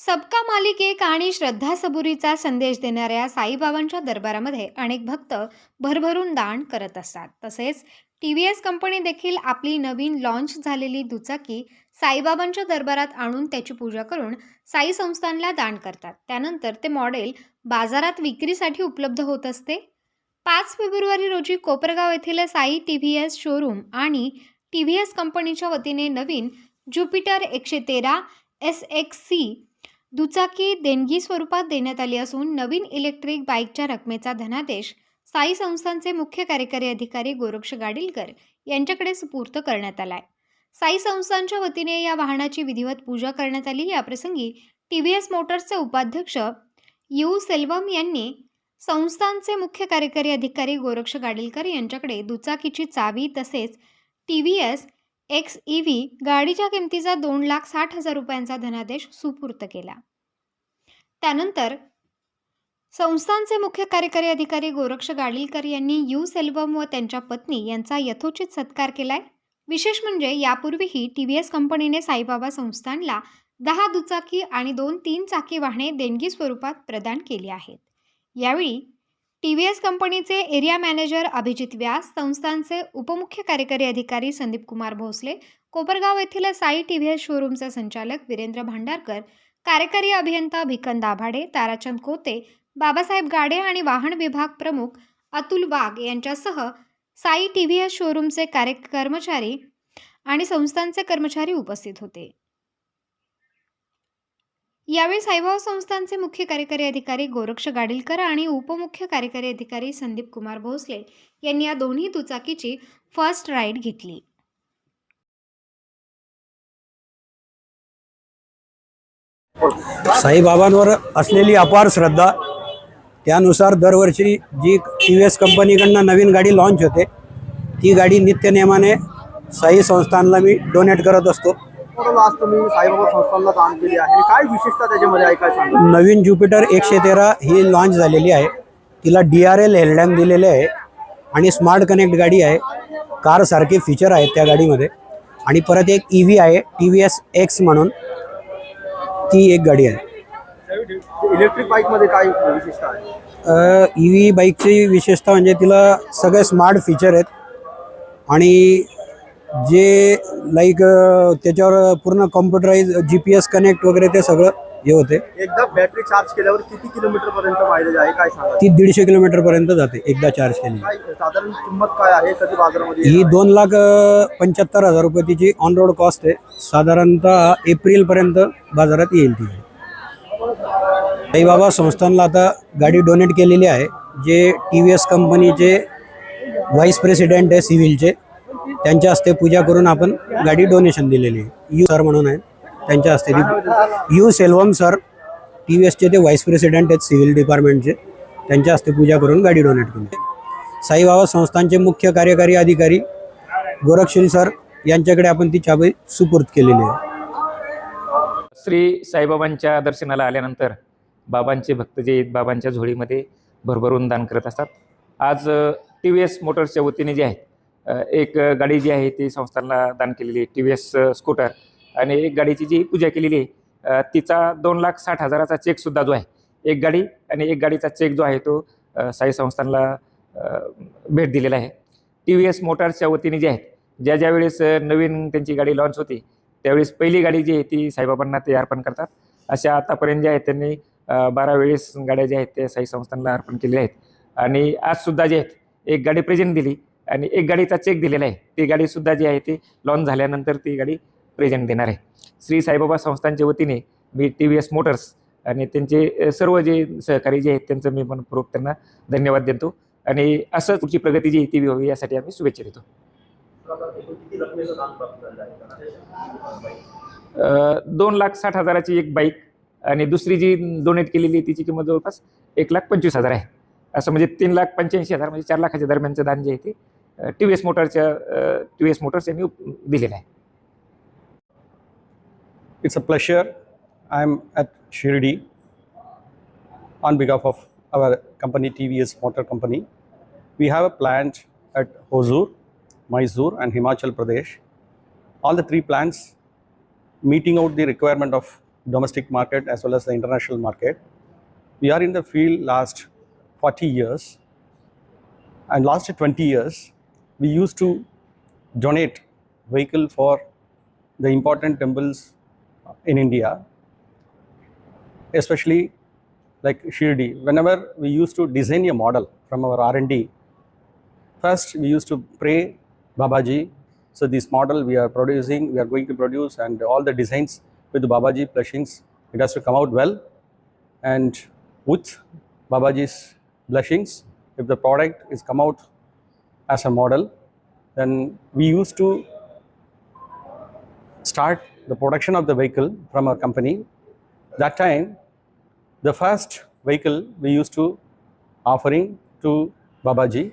सबका मालिक एक आणि श्रद्धा सबुरीचा संदेश देणाऱ्या साईबाबांच्या दरबारामध्ये अनेक भक्त भरभरून दान करत असतात. तसेच टी व्ही एस कंपनी देखील आपली नवीन लॉन्च झालेली दुचाकी साईबाबांच्या दरबारात आणून त्याची पूजा करून साई संस्थानला दान करतात. त्यानंतर ते मॉडेल बाजारात विक्रीसाठी उपलब्ध होत असते. पाच फेब्रुवारी रोजी कोपरगाव येथील Sai T V S showroom आणि टी व्ही एस कंपनीच्या वतीने नवीन ज्युपिटर एकशे तेरा एस एक्स सी दुचाकी देणगी स्वरूपात देण्यात आली असून नवीन इलेक्ट्रिक बाईकच्या रकमेचा धनादेश साई संस्थांचे मुख्य कार्यकारी अधिकारी गोरक्ष गाडीलकर यांच्याकडे सुपूर्त करण्यात आलाय. साई संस्थांच्या वतीने या वाहनाची विधिवत पूजा करण्यात आली. याप्रसंगी टी व्ही एस मोटर्सचे उपाध्यक्ष यू सेल्वम यांनी संस्थांचे मुख्य कार्यकारी अधिकारी गोरक्ष गाडीलकर यांच्याकडे दुचाकीची चावी तसेच T V S X E V गाडीच्या किमतीचा दोन लाख साठ हजार रुपयांचा धनादेश सुपूर्त केला. त्यानंतर संस्थांचे मुख्य कार्यकारी अधिकारी गोरक्ष गाडीलकर यांनी यू सेल्वम व त्यांच्या पत्नी यांचा यथोचित सत्कार केलाय. विशेष म्हणजे यापूर्वीही टी व्ही एस कंपनीने साईबाबा संस्थानला दहा दुचाकी आणि दोन तीन चाकी वाहने देणगी स्वरूपात प्रदान केली आहेत. यावेळी टी व्ही एस कंपनीचे एरिया मॅनेजर अभिजित व्यास संस्थांचे उपमुख्य कार्यकारी अधिकारी संदीप कुमार भोसले कोपरगाव येथील साई टी व्ही एस शोरूमचे संचालक वीरेंद्र भांडारकर कार्यकारी अभियंता भिकन दाभाडे ताराचंद कोते बाबासाहेब गाडे आणि वाहन विभाग प्रमुख अतुल वाघ यांच्यासह साई टी व्ही एस शोरूमचे कार्य कर्मचारी आणि संस्थांचे कर्मचारी उपस्थित होते. यावेळी साईबाबा संस्थांचे मुख्य कार्यकारी अधिकारी गोरक्ष गाडीलकर आणि उपमुख्य कार्यकारी अधिकारी संदीप कुमार भोसले यांनी या दोन्ही दुचाकीची फर्स्ट राईड घेतली. साईबाबांवर असलेली अपार श्रद्धा त्यानुसार दरवर्षी जी टी व्ही एस कंपनीकडनं नवीन गाडी लॉन्च होते ती गाडी नित्यनियमाने साई संस्थानला मी डोनेट करत असतो. म्हणून आज तुम्ही साईबाबा संस्थांना दान केली आहे? आणि काय विशेषता त्याच्यामध्ये आहे? काय सांगा नवीन ज्युपिटर एकशे तेरा ही लॉन्च झालेली आहे. तिला डी आर एल हेडलॅम्प दिलेले आहे. आणि स्मार्ट कनेक्ट गाडी आहे. कारसारखे फीचर आहेत त्या गाडीमध्ये. आणि परत एक ई व्ही आहे. टी व्ही एस एक्स म्हणून. ती एक गाडी आहे. इलेक्ट्रिक बाईकमध्ये काय विशेषता आहे? ई व्ही बाईकची विशेषता म्हणजे तिला सगळे स्मार्ट फीचर आहेत. आणि जे लाईक त्याच्यावर पूर्ण computerise G P S connect वगैरे ते सगळं हे होते. एकदा बॅटरी चार्ज केल्यावर किती किलोमीटर पर्यंत मायलेज आहे? काय सांगा ती दीडशे किलोमीटरपर्यंत जाते एकदा चार्ज केली. काय साधारण किंमत काय आहे कधी बाजारामध्ये? ही दोन लाख पंच्याहत्तर हजार रुपये तिची ऑन रोड कॉस्ट आहे साधारणतः एप्रिलपर्यंत बाजारात येईल ती. साईबाबा संस्थानला आता गाडी डोनेट केलेली आहे जे टी व्ही एस कंपनीचे व्हाईस प्रेसिडेंट आहे सिव्हिलचे. त्यांच्या हस्ते पूजा करून आपण गाडी डोनेशन दिलेली आहे. यू सर म्हणून आहे. त्यांच्या हस्ते ती U Selvam sir T V एसचे ते व्हाईस प्रेसिडेंट आहेत सिव्हिल डिपार्टमेंटचे त्यांच्या हस्ते पूजा करून गाडी डोनेट केली. साईबाबा संस्थांचे मुख्य कार्यकारी अधिकारी गोरखशील सर यांच्याकडे आपण ती चाबी सुपूर्द केलेली आहे. श्री साईबाबांच्या दर्शनाला आल्यानंतर बाबांचे भक्त जे बाबांच्या झोळीमध्ये भरभरून दान करत असतात. आज टी व्ही एस मोटर्सच्या वतीने जे आहेत एक गाडी जी आहे ती संस्थांना दान केलेली आहे टी व्ही एस स्कूटर. आणि एक गाडीची जी पूजा केलेली आहे तिचा दोन लाख साठ हजाराचा चेकसुद्धा जो आहे एक गाडी आणि एक गाडीचा चेक जो आहे तो साई संस्थानला भेट दिलेला आहे. टी व्ही एस मोटार्सच्या वतीने जे आहेत ज्या ज्या वेळेस नवीन त्यांची गाडी लॉन्च होती त्यावेळेस पहिली गाडी जी आहे ती साईबाबांना ते अर्पण करतात. अशा आतापर्यंत जे आहेत त्यांनी बारा वेळेस गाड्या ज्या आहेत त्या साई संस्थानला अर्पण केलेल्या आहेत. आणि आजसुद्धा जे आहेत एक गाडी प्रेझेंट दिली. आणि एक गाडीचा चेक दिलेला आहे. ती गाडीसुद्धा जी आहे ती लॉन्च झाल्यानंतर ती गाडी प्रेझेंट देणार आहे. श्री साईबाबा संस्थांच्या वतीने मी टी व्ही एस मोटर्स आणि त्यांचे सर्व जे सहकारी जे आहेत त्यांचं मी मनपूर्वक त्यांना धन्यवाद देतो. आणि असं पुढची प्रगती जी आहे ती व्हावी यासाठी आम्ही शुभेच्छा देतो. दोन लाख साठ हजाराची एक बाईक आणि दुसरी जी डोनेट केलेली आहे तिची किंमत जवळपास एक लाख पंचवीस हजार आहे. असं म्हणजे तीन लाख पंच्याऐंशी हजार म्हणजे चार लाखाच्या दरम्यानचं दान जे आहे ते टी व्ही एस मोटरच्या टी व्ही एस मोटर्स यांनी उप- दिलेलं आहे It's a pleasure. I'm at Shirdi on behalf of our company TVS Motor Company. We have a plant at Hosur, Mysore, and Himachal Pradesh. All the three plants meeting out the requirement of domestic market as well as the international market. We are in the field last 40 years and last 20 years we used to donate vehicle for the important temples in India, especially like Shirdi. Whenever we used to design a model from our R&D, first we used to pray Babaji. So this model we are producing, we are going to produce, and all the designs with Babaji blessings, it has to come out well. And with Babaji's blessings, if the product is come out as a model, then we used to start the production of the vehicle from our company. That time, the first vehicle we used to offering to Babaji